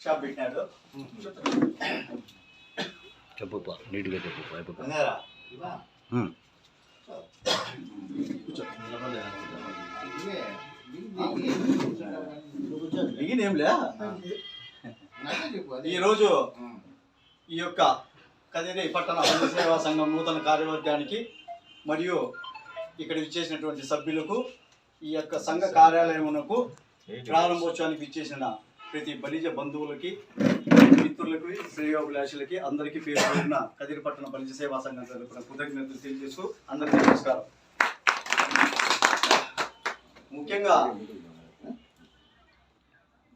చెప్పు నీట్గా చెప్పు ఇవా మిగిలినేంలే ఈరోజు ఈ యొక్క కదిరి పట్టణ అభివృద్ధి సేవా సంఘం నూతన కార్యవర్గానికి మరియు ఇక్కడ ఇచ్చేసినటువంటి సభ్యులకు ఈ యొక్క సంఘ కార్యాలయమునకు ప్రారంభోత్సవానికి ఇచ్చేసిన ప్రతి బలిజ బంధువులకి మిత్రులకి శ్రేయోభిలాషులకి అందరికీ పేరు పేరున కదిరిపట్నం బలిజ సేవా సంఘం తరపున కృతజ్ఞతలు తెలియజేస్తూ అందరికీ నమస్కారం. ముఖ్యంగా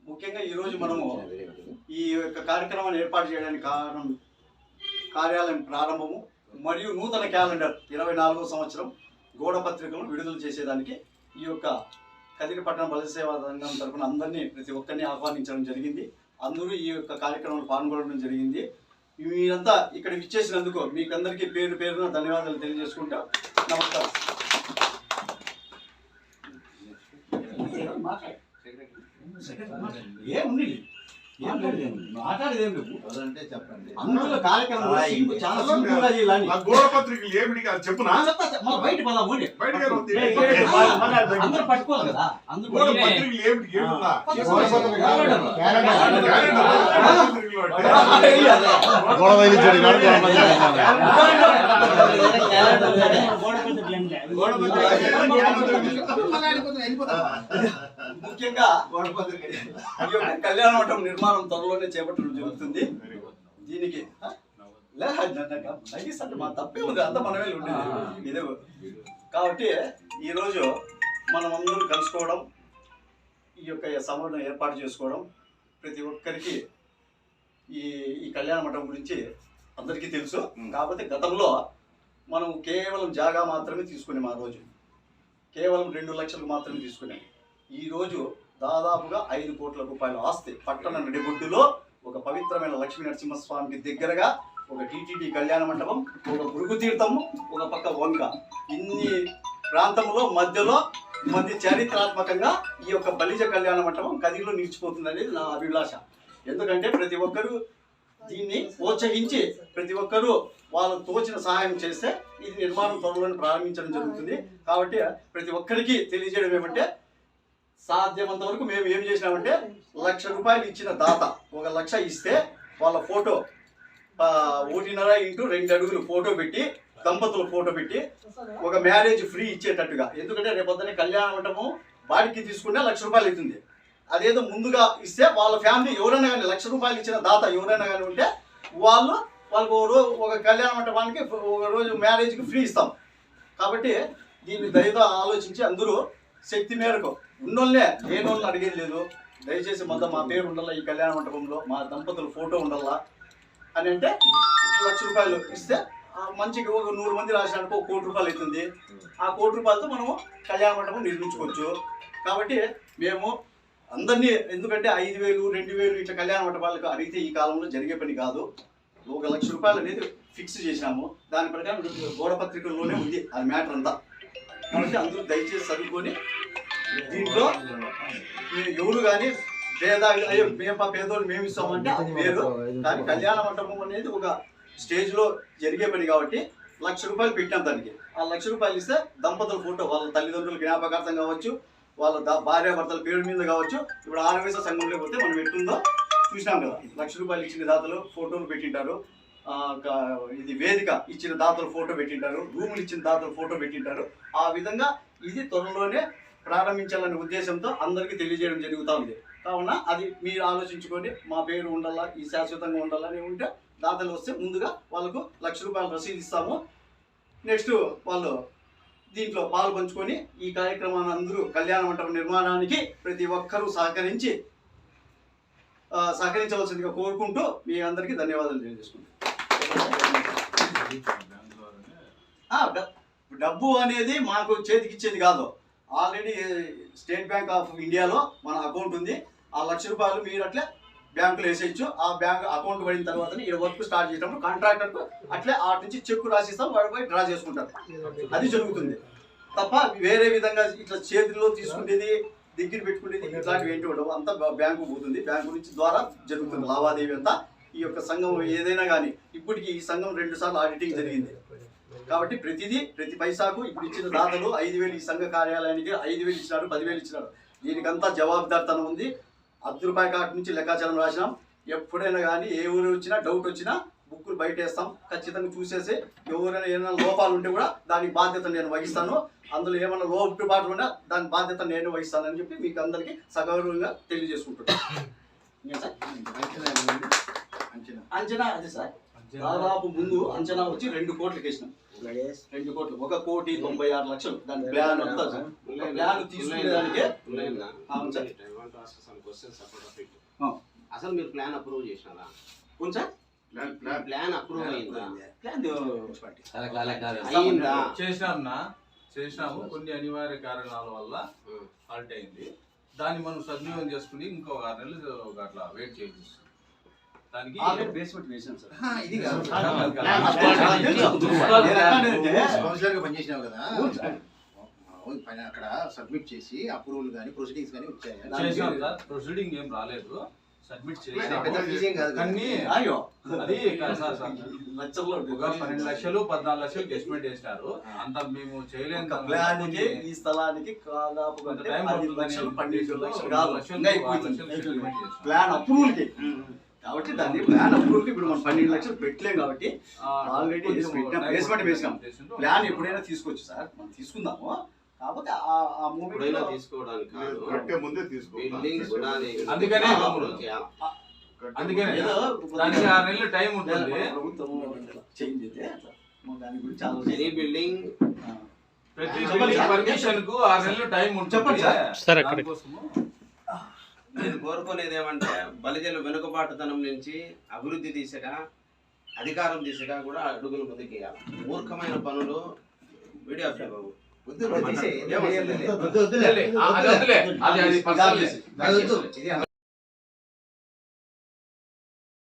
ముఖ్యంగా ఈరోజు మనము ఈ యొక్క కార్యక్రమాన్ని ఏర్పాటు చేయడానికి కారణం కార్యాలయం ప్రారంభము మరియు నూతన క్యాలెండర్ ఇరవై నాలుగో సంవత్సరం గోడపత్రికలను విడుదల చేసేదానికి ఈ యొక్క కదిరి పట్టణ బల సేవా సంఘం తరఫున అందరినీ ప్రతి ఒక్కరిని ఆహ్వానించడం జరిగింది. అందరూ ఈ యొక్క కార్యక్రమంలో పాల్గొనడం జరిగింది. మీరంతా ఇక్కడ విచ్చేసినందుకు మీకు అందరికీ పేరు పేరున ధన్యవాదాలు తెలియజేసుకుంటా నమస్కారం. ఏముంది మాట్లాడేదేం లేదు అంటే చెప్పండి అందులో కార్యక్రమం చాలా సింపుల్గా చేయాలని చెప్పునా. మన బయట పదాం అందరూ పట్టుకోవాలి కదా అందరూ ఏమిటా ముఖ్యంగా ఈ యొక్క కళ్యాణ మండపం నిర్మాణం త్వరలోనే చేపట్టడం జరుగుతుంది. దీనికి మా తప్పే ఉంది. అంత మనమే ఉండేది ఇదే కాబట్టి ఈరోజు మనం అందరూ కలుసుకోవడం ఈ యొక్క సభను ఏర్పాటు చేసుకోవడం ప్రతి ఒక్కరికి ఈ ఈ కళ్యాణ మండపం గురించి అందరికీ తెలుసు. కాకపోతే గతంలో మనం కేవలం జాగా మాత్రమే తీసుకునేం ఆ రోజు. కేవలం రెండు లక్షలు మాత్రమే తీసుకునేం. ఈరోజు దాదాపుగా ఐదు కోట్ల రూపాయల ఆస్తి పట్టణ నడిబొడ్డులో ఒక పవిత్రమైన లక్ష్మీ నరసింహస్వామికి దగ్గరగా ఒక టీటీడీ కళ్యాణ మండపం ఒక గురుగు తీర్థము ఒక పక్క వంక. ఇన్ని ప్రాంతంలో మధ్యలో మధ్య చారిత్రాత్మకంగా ఈ యొక్క బలిజ కళ్యాణ మండపం కదిలో నిలిచిపోతుంది అనేది నా అభిలాష. ఎందుకంటే ప్రతి ఒక్కరూ దీన్ని ప్రోత్సహించి ప్రతి ఒక్కరూ వాళ్ళు తోచిన సహాయం చేస్తే ఇది నిర్మాణం త్వరలోనే ప్రారంభించడం జరుగుతుంది. కాబట్టి ప్రతి ఒక్కరికి తెలియజేయడం ఏమంటే సాధ్యమంత వరకు మేము ఏం చేసినామంటే లక్ష రూపాయలు ఇచ్చిన దాత ఒక లక్ష ఇస్తే వాళ్ళ ఫోటో ఆ, ఒకటిన్నర ఇంటూ రెండు అడుగులు ఫోటో పెట్టి దంపతుల ఫోటో పెట్టి ఒక మ్యారేజ్ ఫ్రీ ఇచ్చేటట్టుగా. ఎందుకంటే రేపొద్దునే కళ్యాణ మండపం బాడికి తీసుకుంటే లక్ష రూపాయలు అవుతుంది. అదేదో ముందుగా ఇస్తే వాళ్ళ ఫ్యామిలీ ఎవరైనా కానీ లక్ష రూపాయలు ఇచ్చిన దాత ఎవరైనా కానీ ఉంటే వాళ్ళు వాళ్ళకు ఒక రోజు ఒక కళ్యాణ మంటపానికి ఒక రోజు మ్యారేజ్కి ఫ్రీ ఇస్తాం. కాబట్టి దీన్ని దయతో ఆలోచించి అందరూ శక్తి మేరకు ఉన్నోళ్ళే లేని వాళ్ళని అడిగేది లేదు. దయచేసి మొత్తం మా పేరు ఉండాలా ఈ కళ్యాణ మండపంలో మా దంపతుల ఫోటో ఉండాలా అని అంటే లక్ష రూపాయలు ఇస్తే మంచికి ఒక నూరు మంది రాసినానికి ఒక కోటి రూపాయలు అవుతుంది. ఆ కోటి రూపాయలతో మనము కళ్యాణ మండపం నిర్మించుకోవచ్చు. కాబట్టి మేము అందరినీ ఎందుకంటే ఐదు వేలు రెండు వేలు ఇట్లా కళ్యాణ మండపాలకు అడిగితే ఈ కాలంలో జరిగే పని కాదు. ఒక లక్ష రూపాయలు అనేది ఫిక్స్ చేశాము దాని ప్రకారం గోడపత్రికల్లోనే ఉంది అది మ్యాటర్ అంతా. కాబట్టి అందరూ దయచేసి చదువుకొని దీంట్లో మీరు ఎవరు కానీ పేద అయ్యో మేము పేదోళ్ళు మేము ఇస్తామంటే అది వేరు కానీ కళ్యాణ మండపం అనేది ఒక స్టేజ్లో జరిగే పని కాబట్టి లక్ష రూపాయలు పెట్టాం దానికి. ఆ లక్ష రూపాయలు ఇస్తే దంపతుల ఫోటో వాళ్ళ తల్లిదండ్రుల జ్ఞాపకార్థం కావచ్చు వాళ్ళ ద- భార్యాభర్తల పేరు మీద కావచ్చు ఇప్పుడు ఆరవేశ సంఘం లేకపోతే మనం ఎట్టుందో చూసినాం కదా. లక్ష రూపాయలు ఇచ్చిన దాతలు ఫోటోలు పెట్టింటారు. ఇది వేదిక ఇచ్చిన దాతలు ఫోటో పెట్టింటారు. రూములు ఇచ్చిన దాతలు ఫోటో పెట్టింటారు. ఆ విధంగా ఇది త్వరలోనే ప్రారంభించాలనే ఉద్దేశంతో అందరికీ తెలియజేయడం జరుగుతూ ఉంది. కావున అది మీరు ఆలోచించుకొని మా పేరు ఉండాలా ఈ శాశ్వతంగా ఉండాలని ఉంటే దాతలు వస్తే ముందుగా వాళ్ళకు లక్ష రూపాయలు రసీదు ఇస్తాము. నెక్స్ట్ వాళ్ళు దీంట్లో పాలు పంచుకొని ఈ కార్యక్రమాన్ని అందరూ కళ్యాణ మండపం నిర్మాణానికి ప్రతి ఒక్కరూ సహకరించి సహకరించవలసిందిగా కోరుకుంటూ మీ అందరికీ ధన్యవాదాలు తెలియజేసుకుంటాను డబ్బు అనేది మాకు చేతికి ఇచ్చేది కాదు. ఆల్రెడీ స్టేట్ బ్యాంక్ ఆఫ్ ఇండియాలో మన అకౌంట్ ఉంది. ఆ లక్ష రూపాయలు మీరు అట్లే బ్యాంకులో వేసేయచ్చు. ఆ బ్యాంక్ అకౌంట్ పడిన తర్వాత ఈ వర్క్ స్టార్ట్ చేసినప్పుడు కాంట్రాక్టర్కు అట్లే ఆ నుంచి చెక్ రాసిస్తాం. వాడు పోయి డ్రా చేసుకుంటారు అది జరుగుతుంది. తప్ప వేరే విధంగా ఇట్లా చేతిలో తీసుకునేది దగ్గర పెట్టుకునేది ఇట్లాంటివి ఏంటి ఉండవు. అంతా బ్యా- బ్యాంకు పోతుంది. బ్యాంకు నుంచి ద్వారా జరుగుతుంది లావాదేవీ అంతా. ఈ యొక్క సంఘం ఏదైనా కానీ ఇప్పటికి ఈ సంఘం రెండు సార్లు ఆడిటింగ్ జరిగింది. కాబట్టి ప్రతిదీ ప్రతి పైసాకు ఇప్పుడు ఇచ్చిన దాతలు ఐదు వేలు ఈ సంఘ కార్యాలయానికి ఐదు వేలు ఇచ్చినారు పదివేలు ఇచ్చినారు. దీనికంతా జవాబుదారితనం ఉంది. అర్ధ రూపాయి కార్డు నుంచి లెక్కాచారం రాసినాం. ఎప్పుడైనా కానీ ఏ ఊరు వచ్చినా డౌట్ వచ్చినా బుక్కులు బయట వేస్తాం ఖచ్చితంగా చూసేసి ఎవరైనా ఏమైనా లోపాలు ఉంటే కూడా దానికి బాధ్యత నేను వహిస్తాను. అందులో ఏమైనా లోటుపాట్లు ఉన్నా దాని బాధ్యత నేను వహిస్తానని చెప్పి మీకు అందరికీ సగౌరవంగా తెలియజేసుకుంటున్నాను? అంచనా అది సార్. దాదాపు ముందు అంచనా వచ్చి రెండు కోట్లకి వేసినాం రెండు కోట్లు. ఒక కోటి తొంభై ఆరు లక్షలు. దాని ప్లాన్ అంతా ప్లాన్ తీసుకునేదానికే. అసలు మీరు ప్లాన్ అప్రూవ్ చేసినారా? సార్. ప్లాన్ అప్రూవ్ అయిందా? అయిందా. చేసినాము. కొన్ని అనివార్య కారణాల వల్ల. హాల్ట్ అయింది. దాన్ని మనం సద్వినియోగం చేసుకుని ఇంకో ఆరు నెలలు ఒక అట్లా వెయిట్ చేసి దానికి ఆల్రెడీ బేస్మెంట్ వేసినాం సార్. ఇది. కౌన్సిలర్గా పనిచేసినావు కదా. అక్కడ సబ్మిట్ చేసి అప్రూవల్ కానీ ప్రొసీడింగ్స్ కానీ వచ్చాయి? చేసినాం సార్. ప్రొసీడింగ్ ఏం రాలేదు. సబ్మిట్ అయ్యో అది ఒక పన్నెండు లక్షలు పద్నాలుగు లక్షలు ఎస్టిమేట్ చేసినారు అంత మేము చేయలేని ఒక ప్లాన్కి ఈ స్థలానికి దాదాపు లక్షలు పన్నెండు లక్షలు. ప్లాన్ అప్రూవల్కి కాబట్టి దాన్ని ప్లాన్ అప్రూవల్కి ఇప్పుడు మనం పన్నెండు లక్షలు పెట్టలేం కాబట్టి ఆల్రెడీ బేస్మెంట్ చేసిండ్రు. ప్లాన్ ఎప్పుడైనా తీసుకోవచ్చు సార్. మనం తీసుకుందాము. కాకపోతే ఆ తీసుకోవడానికి మీరు కాదు కట్టే ముందే తీసుకో. బిల్డింగ్ గుడాలి అందుకనే దానికి ఆరు నెలలు టైం ఉంటుంది. చేంజ్ అయితే దాని గురించి బిల్డింగ్ ప్రతి చెప్పండి సార్. పర్మిషన్కు ఆరు నెలలు టైం ఉంటుంది. చెప్పండి సార్. దానికోసము నేను కోరుకునేది ఏమంటే బలిజల వెనుకబాటుతనం నుంచి అభివృద్ధి దిశగా అధికారం దిశగా కూడా అడుగులు ముందుకేయాలి. మూర్ఖమైన పనులు వీడియో బాబు వద్దు, వద్దు, తీసేయ్. ఏం అవసరం లేదు. వద్దు,